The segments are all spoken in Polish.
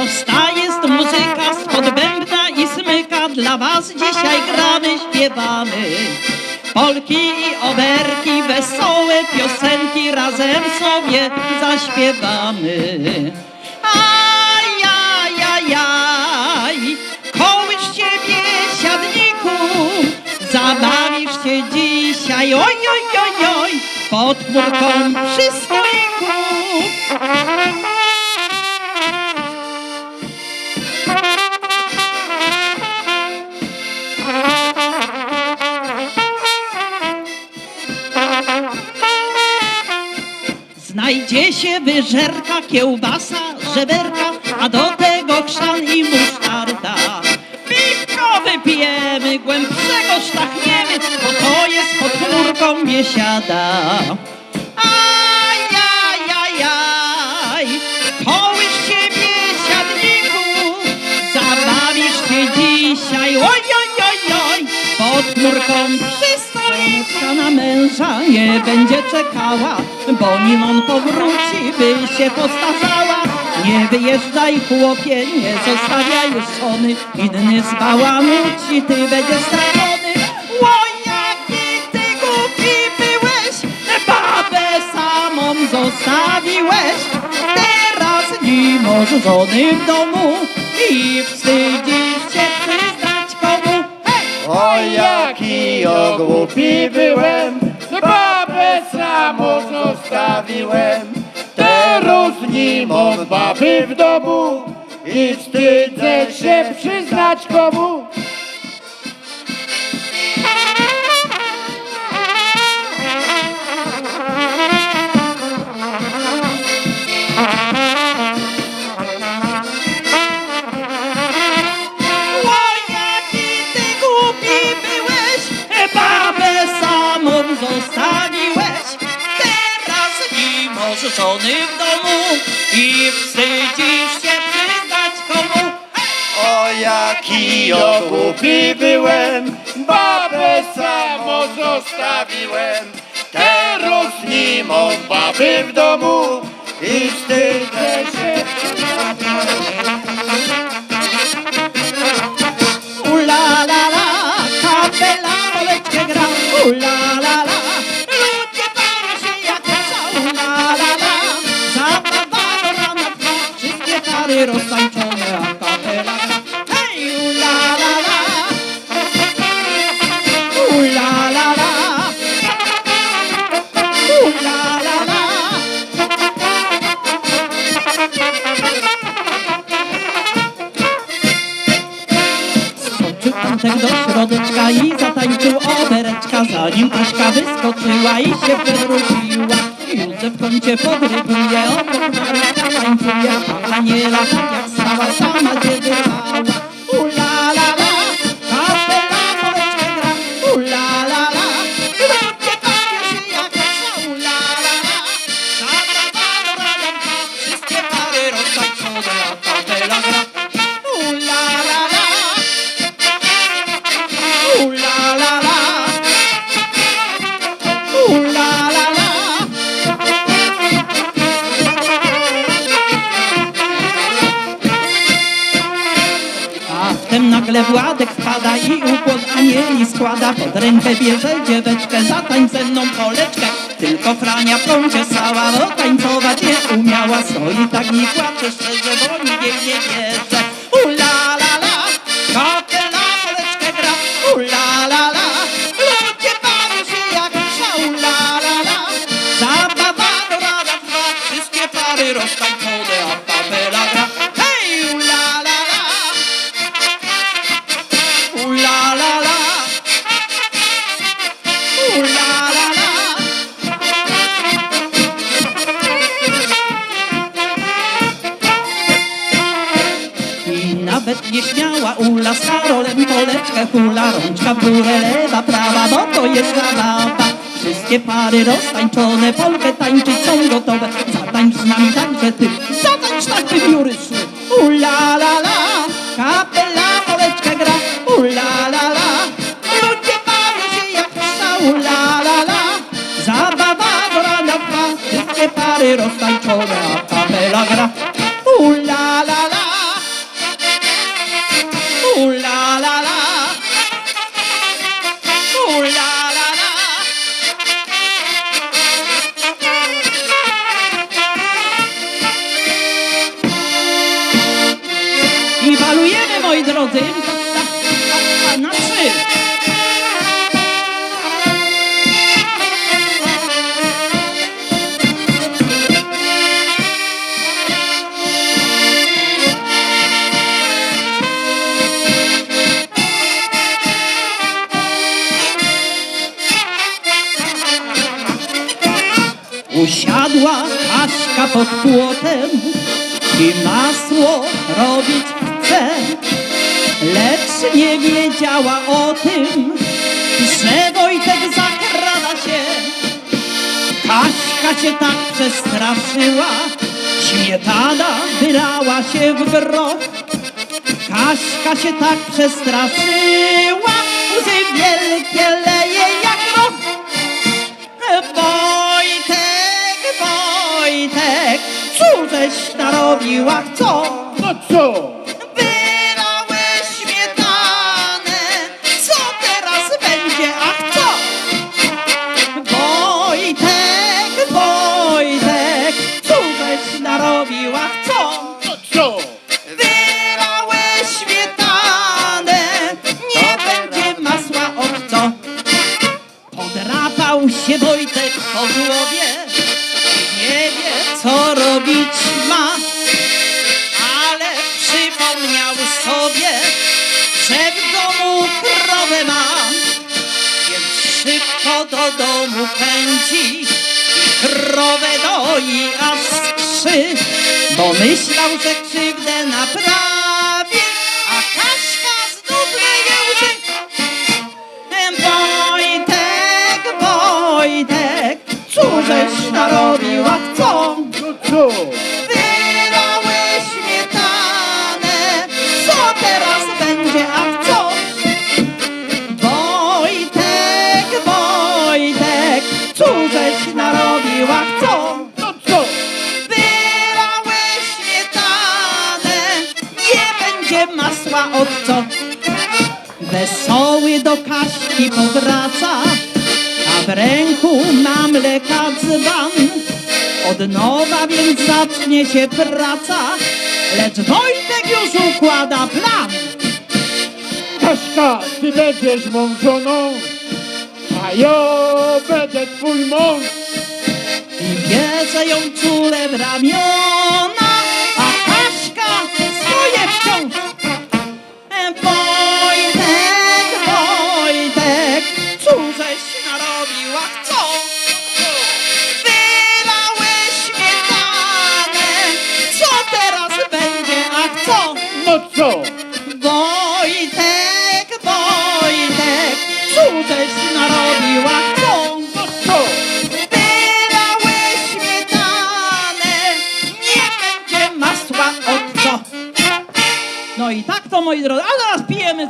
Prosta jest muzyka spod bębna i smyka. Dla was dzisiaj gramy, śpiewamy. Polki i oberki, wesołe piosenki razem sobie zaśpiewamy. Ajajajaj, kołysz ciebie siadniku, zabawisz się dzisiaj, oj, oj, oj, oj, pod chmurką przy stoliku. Znajdzie się wyżerka, kiełbasa, żeberka, a do tego chrzan i musztarda. Piwko wypijemy, głębszego sztachniemy, bo to jest pod chmurką biesiada. Dzisiaj, oj, oj, oj, oj, pod chmurką przy na męża nie będzie czekała, bo nim on powróci, by się postarzała. Nie wyjeżdżaj chłopie, nie zostawiaj żony, inny zbałamuci, ty będziesz stracony. O, jaki ty głupi byłeś, babę samą zostawiłeś. Teraz nie masz żony w domu i wstydzisz głupi byłem, babę samą zostawiłem. Teraz nie mam baby w domu i wstydzę się przyznać komu. Żony w domu i wstydzisz się przyznać komu. O jaki o głupi byłem, babę samą zostawiłem. Teraz nie mam baby w domu i wstydzę się obereczka Zanim Aśka wyskoczyła i się wyrubiła Józef kącie podrybuje, obok Marysia tańczuje A Aniela tak jak stała sama wyrwała nagle Władek wpada i ukłon anieli składa. Pod rękę bierze dzieweczkę, zatań ze mną Tylko Frania prącie sała, bo tańcować nie umiała. Stoi tak i płacze szczerze, bo nikt nie bierze rączka w górę lewa prawa, bo to jest zabawa. Wszystkie pary roztańczone, polkę tańczyć są gotowe. Zatańcz z nami także ty, zatańcz tak szły. Ula la la, kapela poleczkę gra. Ula la la, ludzie bawią się jak szał. Ula la la, zabawa do rana. Wszystkie pary roztańczone, a kapela gra. Płotem i masło robić chce, lecz nie wiedziała o tym, że Wojtek zakrada się. Kaśka się tak przestraszyła, śmietana wylała się w groch. Kaśka się tak przestraszyła, łzy wielkie leje cóżeś narobiła, co? No co? Wylałeś śmietanę, co teraz będzie, ach co? Wojtek, Wojtek, cóżeś narobił, ach co? No co? Wylałeś śmietanę, nie będzie masła od co? Podrapał się Wojtek po głowie, nie wie co robić do domu pędzi krowę doi aż skrzy, bo myślał, że krzywdę naprawi, a Kaśka znów leje łzy. Wojtek, Wojtek, cóżeś narobił, a co? No co? Wesoły do Kaśki powraca, a w ręku ma mleka dzban. Od nowa więc zacznie się praca, lecz Wojtek już układa plan. Kaśka, ty będziesz mą żoną, a ja będę twój mąż. I bierze ją czule w ramiona,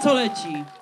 co. No